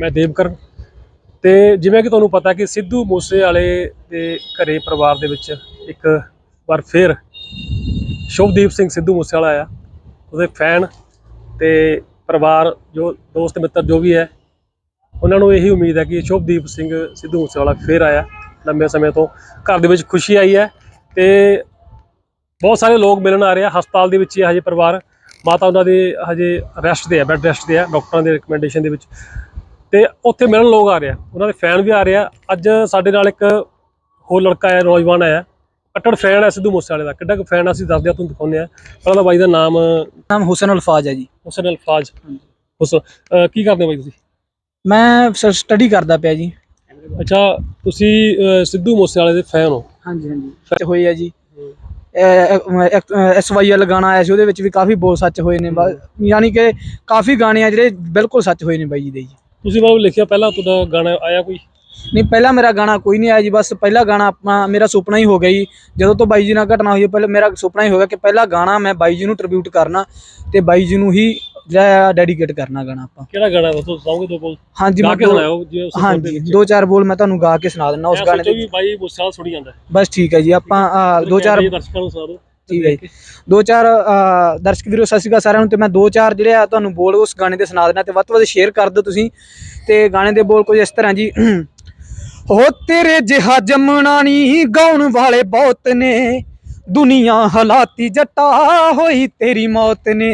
ਮੈਂ ਦੇਵਕਰਨ ਤੇ ਜਿਵੇਂ ਕਿ ਤੁਹਾਨੂੰ ਪਤਾ ਕਿ ਸਿੱਧੂ ਮੂਸੇ ਵਾਲੇ ਦੇ ਘਰੇ ਪਰਿਵਾਰ ਦੇ ਵਿੱਚ ਇੱਕ ਵਾਰ ਫੇਰ ਸ਼ੁਭਦੀਪ ਸਿੰਘ ਸਿੱਧੂ ਮੂਸੇ ਵਾਲਾ ਆਇਆ। ਉਹਦੇ ਫੈਨ ਤੇ ਪਰਿਵਾਰ, ਜੋ ਦੋਸਤ ਮਿੱਤਰ ਜੋ ਵੀ ਹੈ, ਉਹਨਾਂ ਨੂੰ ਇਹੀ ਉਮੀਦ ਹੈ ਕਿ ਸ਼ੁਭਦੀਪ ਸਿੰਘ ਸਿੱਧੂ ਮੂਸੇ ਵਾਲਾ ਫੇਰ ਆਇਆ ਲੰਬੇ ਸਮੇਂ ਤੋਂ। ਘਰ ਦੇ ਵਿੱਚ ਖੁਸ਼ੀ ਆਈ ਹੈ ਤੇ ਬਹੁਤ ਸਾਰੇ ਲੋਕ ਮਿਲਣ ਆ ਰਹੇ ਆ। ਹਸਪਤਾਲ ਦੇ ਵਿੱਚ ਹੀ ਹੈ ਹਜੇ ਪਰਿਵਾਰ। ਮਾਤਾ ਉਹਨਾਂ ਦੇ ਹਜੇ ਰੈਸਟ ਦੇ ਆ ਬੈੱਡ ਰੈਸਟ ਦੇ ਆ। ਡਾਕਟਰਾਂ ਦੇ ਰეკਮੈਂਡੇਸ਼ਨ ਦੇ ਵਿੱਚ। ਤੇ ਉੱਥੇ ਮਿਲਣ ਲੋਕ ਆ ਰਹੇ ਆ। ਉਹਨਾਂ ਦੇ ਫੈਨ ਵੀ ਆ ਰਹੇ ਆ। ਅੱਜ ਸਾਡੇ ਨਾਲ ਇੱਕ ਹੋਰ ਲੜਕਾ ਆਇਆ ਨੌਜਵਾਨ ਆਇਆ। ਕੱਟੜ ਫੈਨ ਹੈ ਸਿੱਧੂ ਮੂਸੇਵਾਲੇ ਦਾ। ਕਿੱਡਾ ਕੁ ਫੈਨ ਆ ਅਸੀਂ ਦੱਸਦੇ ਆ ਤੁਹਾਨੂੰ ਦਿਖਾਉਂਦੇ ਆ। ਪਹਿਲਾਂ ਤਾਂ ਬਾਈ ਦਾ ਨਾਮ ਨਾਮ ਹੁਸਨ ਅਲਫਾਜ਼ ਹੈ ਜੀ। ਹੁਸਨ ਅਲਫਾਜ਼। ਹੁਸਨ ਅਹ ਕੀ ਕਰਦੇ ਹੋ ਬਾਈ ਤੁਸੀਂ? ਮੈਂ ਸਟੱਡੀ ਕਰਦਾ ਪਿਆ ਜੀ। ਅੱਛਾ ਤੁਸੀਂ ਅਹ ਸਿੱਧੂ ਮੂਸੇਵਾਲੇ ਦੇ ਫੈਨ ਹੋ। ਹਾਂਜੀ ਹਾਂਜੀ। ਸੱਚ ਹੋਏ ਆ ਜੀ। ਐਸ ਵਾਈ ਐਲ ਗਾਣਾ ਆਇਆ ਸੀ ਉਹਦੇ ਵਿੱਚ ਵੀ ਕਾਫੀ ਬੋਲ ਸੱਚ ਹੋਏ ਨੇ। ਬਾ- ਯਾਨੀ ਕਿ ਕਾਫੀ ਗਾਣੇ ਆ ਜਿਹੜੇ ਬਿਲਕੁਲ ਸੱਚ ਹੋਏ ਨੇ ਬਾਈ ਜੀ ਦੇ ਜੀ। ਤੁਸੀਂ ਮਤਲਬ ਲਿਖਿਆ ਪਹਿਲਾਂ ਤੁਹਾਡਾ ਗਾਣਾ ਆਇਆ ਕੋਈ? ਨਹੀਂ ਪਹਿਲਾਂ ਮੇਰਾ ਗਾਣਾ ਕੋਈ ਨਹੀਂ ਆਇਆ ਜੀ ਬਸ ਪਹਿਲਾ ਗਾਣਾ ਆਪਣਾ ਮੇਰਾ ਸੁਪਨਾ ਹੀ ਹੋ ਗਿਆ ਜੀ। ਜਦੋਂ ਤੋਂ ਬਾਈ ਜੀ ਨਾਲ ਘਟਨਾ ਹੋਈ ਪਹਿਲਾਂ ਮੇਰਾ ਸੁਪਨਾ ਹੀ ਹੋ ਗਿਆ ਕਿ ਪਹਿਲਾ ਗਾਣਾ ਮੈਂ ਬਾਈ ਜੀ ਨੂੰ ਟ੍ਰਿਬਿਊਟ ਕਰਨਾ ਤੇ ਬਾਈ ਜੀ ਨੂੰ ਹੀ ਜਿਹੜਾ ਡੈਡੀਕੇਟ ਕਰਨਾ ਗਾਣਾ ਆਪਾਂ। ਕਿਹੜਾ ਗਾਣਾ ਦੱਸੋ ਸੁਣਾਓਗੇ ਦੋ ਬੋਲ? ਹਾਂਜੀ ਮੈਂ ਸੁਣਾਓ ਹਾਂਜੀ ਦੋ ਚਾਰ ਬੋਲ ਮੈਂ ਤੁਹਾਨੂੰ ਗਾ ਕੇ ਸੁਣਾ ਦਿੰਦਾ ਉਸ ਗਾਣੇ ਵੀ ਬਾਈ ਸੁਣੀ ਜਾਂਦਾ। ਬਸ ਠੀਕ ਹੈ ਜੀ ਆਪਾਂ ਦੋ ਚਾਰ ਦਰਸ਼ਕਾਂ ਨੂੰ ਸੁਣਾ ਦਿਓ। ਠੀਕ ਹੈ ਦੋ ਚਾਰ ਦਰਸ਼ਕ ਵੀਰੋ, ਸਤਿ ਸ਼੍ਰੀ ਅਕਾਲ ਸਾਰਿਆਂ ਨੂੰ ਤੇ ਮੈਂ ਦੋ ਚਾਰ ਜਿਹੜੇ ਆ ਤੁਹਾਨੂੰ ਬੋਲ ਉਸ ਗਾਣੇ ਦੇ ਸੁਣਾ ਦੇਣਾ ਤੇ ਵੱਧ ਤੋਂ ਵੱਧ ਸ਼ੇਅਰ ਕਰ ਦਿਓ ਤੁਸੀਂ। ਤੇ ਗਾਣੇ ਦੇ ਬੋਲ ਕੁਝ ਇਸ ਤਰ੍ਹਾਂ ਜੀ। ਹੋ ਤੇਰੇ ਜਿਹਾ ਜੰਮਣਾ ਨਹੀਂ ਗਾਉਣ ਵਾਲੇ ਬਹੁਤ ਨੇ। ਦੁਨੀਆ ਹਲਾਤੀ ਜੱਟਾ ਹੋਈ ਤੇਰੀ ਮੌਤ ਨੇ।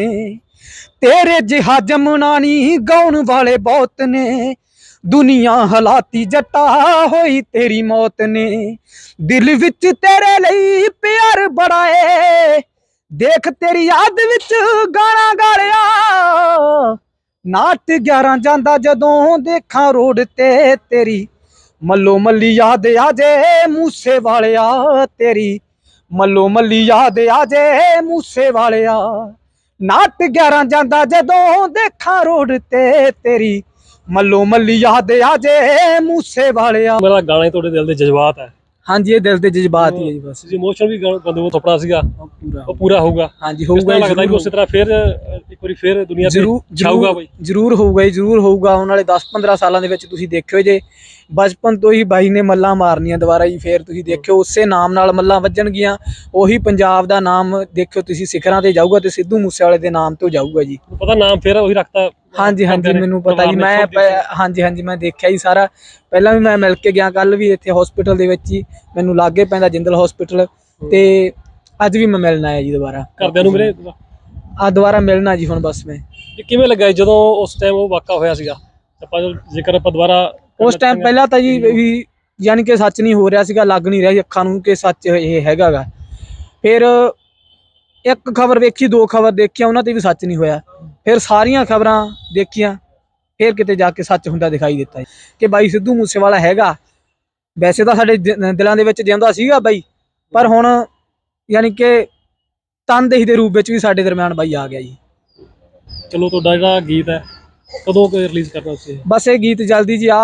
ਤੇਰੇ ਜਿਹਾ ਜੰਮਣਾ ਨਹੀਂ ਗਾਉਣ ਵਾਲੇ ਬਹੁਤ ਨੇ। ਦੁਨੀਆ ਹਲਾਤੀ ਜੱਟਾ ਹੋਈ ਤੇਰੀ ਮੌਤ ਨੇ। ਦਿਲ ਵਿੱਚ ਤੇਰੇ ਲਈ ਪਿਆਰ ਬੜਾ ਏ। ਦੇਖ ਤੇਰੀ ਯਾਦ ਵਿੱਚ ਗਾਣਾ ਗਾਲਿਆ। ਨਾਟ 11 ਜਾਂਦਾ ਜਦੋਂ ਦੇਖਾਂ ਰੋਡ ਤੇ ਤੇਰੀ। ਮੱਲੋ ਮੱਲੀ ਯਾਦ ਆ ਜੇ ਮੂਸੇ ਵਾਲਿਆ ਤੇਰੀ। ਮੱਲੋ ਮੱਲੀ ਯਾਦ ਆ ਜੇ ਮੂਸੇ ਵਾਲਿਆ। ਨਾਟ 11 ਜਾਂਦਾ ਜਦੋਂ ਦੇਖਾਂ ਰੋਡ ਤੇ ਤੇਰੀ। ਮੱਲੋ ਮੱਲੀ ਯਾਦ ਆ ਜੇ ਮੂਸੇ ਵਾਲਿਆ। ਮੇਰਾ ਗਾਣਾ ਤੁਹਾਡੇ ਦਿਲ ਦੇ ਜਜ਼ਬਾਤ ਹੈ। ਹਾਂਜੀ ਇਹ ਦਿਲ ਦੇ ਜਜ਼ਬਾਤ ਹੀ ਹੈ ਜੀ ਬਸ। ਤੁਸੀਂ ਇਮੋਸ਼ਨ ਵੀ ਨੂੰ ਥੋਪੜਾ ਸੀਗਾ। ਪੂਰਾ। ਉਹ ਪੂਰਾ ਹੋਊਗਾ। ਹਾਂਜੀ ਹੋਊਗਾ ਲੱਗਦਾ ਕਿ ਜੀ, ਉਸੇ ਤਰ੍ਹਾਂ ਫਿਰ ਇੱਕ ਵਾਰੀ ਫਿਰ ਦੁਨੀਆ ਤੇ ਛਾਊਗਾ ਬਾਈ ਜ਼ਰੂਰ ਹੋਊਗਾ ਜੀ ਜ਼ਰੂਰ ਹੋਊਗਾ। ਆਉਣ ਵਾਲੇ 10-15 ਸਾਲਾਂ ਦੇ ਵਿੱਚ ਤੁਸੀਂ ਦੇਖਿਓ ਜੇ। ਬਚਪਨ ਤੋਂ ਹੀ ਬਾਈ ਨੇ ਮੱਲਾਂ ਮਾਰਨੀਆਂ ਦੁਬਾਰਾ ਜੀ ਫੇਰ ਤੁਸੀਂ ਦੇਖਿਓ ਉਸੇ ਨਾਮ ਨਾਲ ਮੱਲਾਂ ਵੱਜਣਗੀਆਂ। ਉਹੀ ਪੰਜਾਬ ਦਾ ਨਾਮ ਦੇਖਿਓ ਤੁਸੀਂ ਸਿਖਰਾਂ ਤੇ ਜਾਊਗਾ ਤੇ ਸਿੱਧੂ ਮੂਸੇਵਾਲੇ ਦੇ ਨਾਮ ਤੋਂ ਜਾਊਗਾ ਜੀ। ਪਤਾ ਨਾਮ ਫਿਰ ਉਹੀ ਰੱਖਤਾ। ਹਾਂਜੀ ਹਾਂਜੀ ਮੈਨੂੰ ਪਤਾ ਜੀ ਮੈਂ ਪ- ਹਾਂਜੀ ਹਾਂਜੀ ਮੈਂ ਦੇਖਿਆ ਜੀ ਸਾਰਾ। ਪਹਿਲਾਂ ਵੀ ਮੈਂ ਮਿਲ ਕੇ ਗਿਆ ਕੱਲ ਵੀ ਇੱਥੇ ਹਸਪੀਟਲ ਦੇ ਵਿੱਚ ਹੀ। ਮੈਨੂੰ ਲਾਗੇ ਪੈਂਦਾ ਜਿੰਦਲ ਹਸਪੀਟਲ ਤੇ ਅੱਜ ਵੀ ਮੈਂ ਮਿਲਣ ਆਇਆ ਜੀ ਦੁਬਾਰਾ। ਘਰਦਿਆਂ ਨੂੰ ਮਿਲੇ? ਆ ਦੁਬਾਰਾ ਮਿਲਣਾ ਜੀ ਹੁਣ ਬਸ ਮੈਂ। ਇਹ ਕਿਵੇਂ ਲੱਗਾ ਜੀ? ਜਦੋਂ ਉਸ ਟਾਈਮ ਉਹ ਵਾਕਾ ਹੋਇਆ ਸੀਗਾ? ਆਪਾਂ ਜਦੋਂ ਜ਼ਿਕਰ ਆਪਾਂ ਦੁਬਾਰਾ ਉਸ ਟਾਈਮ ਪਹਿਲਾਂ ਤਾਂ ਜੀ ਵੀ ਯਾਨੀ ਕਿ ਸੱਚ ਨਹੀਂ ਹੋ ਰਿਹਾ ਸੀਗਾ ਲੱਗ ਨਹੀਂ ਰਿਹਾ ਸੀ ਅੱਖਾਂ ਨੂੰ ਕਿ ਸੱਚ ਇਹ ਹੈਗਾਗਾ। ਫਿਰ ਇੱਕ ਖਬਰ ਵੇਖੀ ਦੋ ਖਬਰ ਦੇਖੀਆਂ ਉਹਨਾਂ ਤੇ ਵੀ ਸੱਚ ਨਹੀਂ ਹੋਇਆ। ਫਿਰ ਸਾਰੀਆਂ ਖਬਰਾਂ ਦੇਖੀਆਂ ਫਿਰ ਕਿਤੇ ਜਾ ਕੇ ਸੱਚ ਹੁੰਦਾ ਦਿਖਾਈ ਦਿੱਤਾ ਕਿ ਬਾਈ ਸਿੱਧੂ ਮੂਸੇਵਾਲਾ ਹੈਗਾ। ਵੈਸੇ ਤਾਂ ਸਾਡੇ ਦਿਲਾਂ ਦੇ ਵਿੱਚ ਜਿਉਂਦਾ ਸੀਗਾ ਬਾਈ ਪਰ ਹੁਣ ਯਾਨੀ ਕਿ ਤਨਦੇਹੀ ਦੇ ਰੂਪ ਵਿੱਚ ਵੀ ਸਾਡੇ ਦਰਮਿਆਨ ਬਾਈ ਆ ਗਿਆ ਜੀ। ਚਲੋ ਤੁਹਾਡਾ ਜਿਹੜਾ ਗੀਤ ਹੈ ਕਦੋਂ ਰਿਲੀਜ਼ ਕਰਨਾ ਸੀ ਬਸ ਇਹ ਗੀਤ ਜਲਦੀ ਜੀ ਆ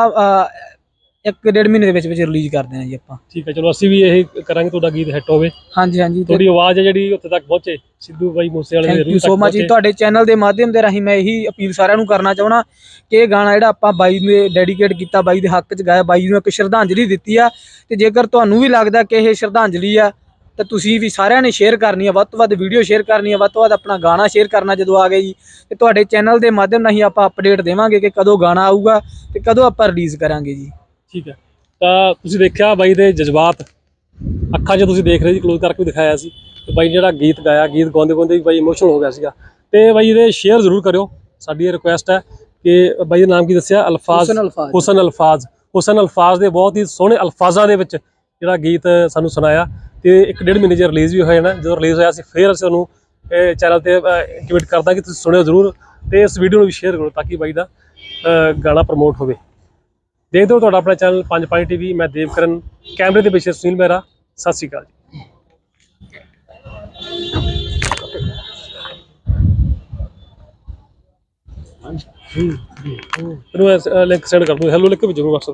ਇੱਕ ਡੇਢ ਮਹੀਨੇ ਦੇ ਵਿੱਚ ਵਿੱਚ ਰਿਲੀਜ਼ ਕਰਦੇ ਹਾਂ ਜੀ ਆਪਾਂ। ਠੀਕ ਹੈ ਚਲੋ ਅਸੀਂ ਵੀ ਇਹ ਕਰਾਂਗੇ ਤੁਹਾਡਾ ਗੀਤ ਹਿੱਟ ਹੋਵੇ। ਹਾਂਜੀ ਹਾਂਜੀ। ਤੁਹਾਡੀ ਆਵਾਜ਼ ਹੈ ਜਿਹੜੀ ਉੱਥੇ ਤੱਕ ਪਹੁੰਚੇ ਸਿੱਧੂ ਬਾਈ ਮੂਸੇ ਵਾਲੇ ਥੈਂਕ ਯੂ ਸੋ ਮਚ ਜੀ। ਤੁਹਾਡੇ ਚੈਨਲ ਦੇ ਮਾਧਿਅਮ ਦੇ ਰਾਹੀਂ ਮੈਂ ਇਹੀ ਅਪੀਲ ਸਾਰਿਆਂ ਨੂੰ ਕਰਨਾ ਚਾਹਣਾ ਕਿ ਇਹ ਗਾਣਾ ਜਿਹੜਾ ਆਪਾਂ ਬਾਈ ਨੇ ਡੈਡੀਕੇਟ ਕੀਤਾ ਬਾਈ ਦੇ ਹੱਕ 'ਚ ਗਾਇਆ ਬਾਈ ਨੂੰ ਇੱਕ ਸ਼ਰਧਾਂਜਲੀ ਦਿੱਤੀ ਆ। ਤੇ ਜੇਕਰ ਤੁਹਾਨੂੰ ਵੀ ਲੱਗਦਾ ਕਿ ਇਹ ਸ਼ਰਧਾਂਜਲੀ ਆ ਤਾਂ ਤੁਸੀਂ ਵੀ ਸਾਰਿਆਂ ਨੇ ਸ਼ੇਅਰ ਕਰਨੀ ਆ। ਵੱਧ ਤੋਂ ਵੱਧ ਵੀਡੀਓ ਸ਼ੇਅਰ ਕਰਨੀ ਆ। ਵੱਧ ਤੋਂ ਵੱਧ ਆਪਣਾ ਗਾਣਾ ਸ਼ੇਅਰ ਕਰਨਾ ਜਦੋਂ ਆ ਗਿਆ ਜੀ। ਤੇ ਤੁਹਾਡੇ ਚੈਨਲ ਦੇ ਮਾਧਿਅਮ ਰਾਹੀਂ ਆਪਾਂ ਅਪਡੇਟ ਦੇਵਾਂਗੇ ਕਿ ਕਦੋਂ ਗਾਣਾ ਆਊਗਾ ਤੇ ਕਦੋਂ ਆਪਾਂ ਰਿਲੀਜ਼ ਕਰਾਂਗੇ ਜੀ। ਠੀਕ ਹੈ। ਤਾਂ ਤੁਸੀਂ ਦੇਖਿਆ ਬਾਈ ਦੇ ਜਜ਼ਬਾਤ? ਅੱਖਾਂ 'ਚ ਤੁਸੀਂ ਦੇਖ ਰਹੇ ਸੀ ਕਲੋਜ਼ ਕਰਕੇ ਵੀ ਦਿਖਾਇਆ ਸੀ। ਤੇ ਬਾਈ ਨੇ ਜਿਹੜਾ ਗੀਤ ਗਾਇਆ ਗੀਤ ਗਾਉਂਦੇ ਗਾਉਂਦੇ ਵੀ ਬਾਈ ਇਮੋਸ਼ਨਲ ਹੋ ਗਿਆ ਸੀਗਾ। ਤੇ ਬਾਈ ਇਹਦੇ ਸ਼ੇਅਰ ਜ਼ਰੂਰ ਕਰਿਓ। ਸਾਡੀ ਇਹ ਰਿਕੁਐਸਟ ਹੈ ਕਿ ਬਾਈ ਦਾ ਨਾਮ ਕੀ ਦੱਸਿਆ? ਅਲਫਾਜ਼। ਹੁਸਨ ਅਲਫਾਜ਼। ਹੁਸਨ ਅਲਫਾਜ਼। ਦੇ ਬਹੁਤ ਹੀ ਸੋਹਣੇ ਅਲਫਾਜ਼ਾਂ ਦੇ ਵਿੱਚ ਜਿਹੜਾ ਗੀਤ ਸਾਨੂੰ ਸੁਣਾਇਆ। ਤੇ ਇੱਕ ਡੇਢ ਮਹੀਨੇ 'ਚ ਰਿਲੀਜ਼ ਵੀ ਹੋ ਜਾਣਾ। ਜਦੋਂ ਰਿਲੀਜ਼ ਹੋਇਆ ਸੀ ਫਿਰ ਅਸੀਂ ਇਹ ਚੈਨਲ ਤੇ ਇੰਟੀਮੇਟ ਕਰਦਾ ਕਿ ਤੁਸੀਂ ਸੁਣਿਓ ਜ਼ਰੂਰ। ਤੇ ਇਸ ਵੀਡੀਓ ਨੂੰ ਵੀ ਸ਼ੇਅਰ ਕਰੋ ਤਾਂ ਕਿ ਬਾਈ ਦਾ ਗਾਣਾ ਪ੍ਰਮੋਟ ਹੋਵੇ। ਦੇਖਦੇ ਹੋ ਤੁਹਾਡਾ ਆਪਣਾ ਚੈਨਲ ਪੰਜ ਪੰਜ ਟੀਵੀ ਮੈਂ ਦੇਵਕਰਨ ਕੈਮਰੇ ਦੇ ਪਿੱਛੇ ਸੁਨੀਲ ਮਹਿਰਾ ਸਤਿ ਸ਼੍ਰੀ ਅਕਾਲ ਜੀ। ਤੈਨੂੰ ਲਿੰਕ ਸੈਂਡ ਕਰ ਦੂੰ। ਹੈਲੋ ਲਿਖ ਕੇ ਭੇਜੂਗਾ WhatsApp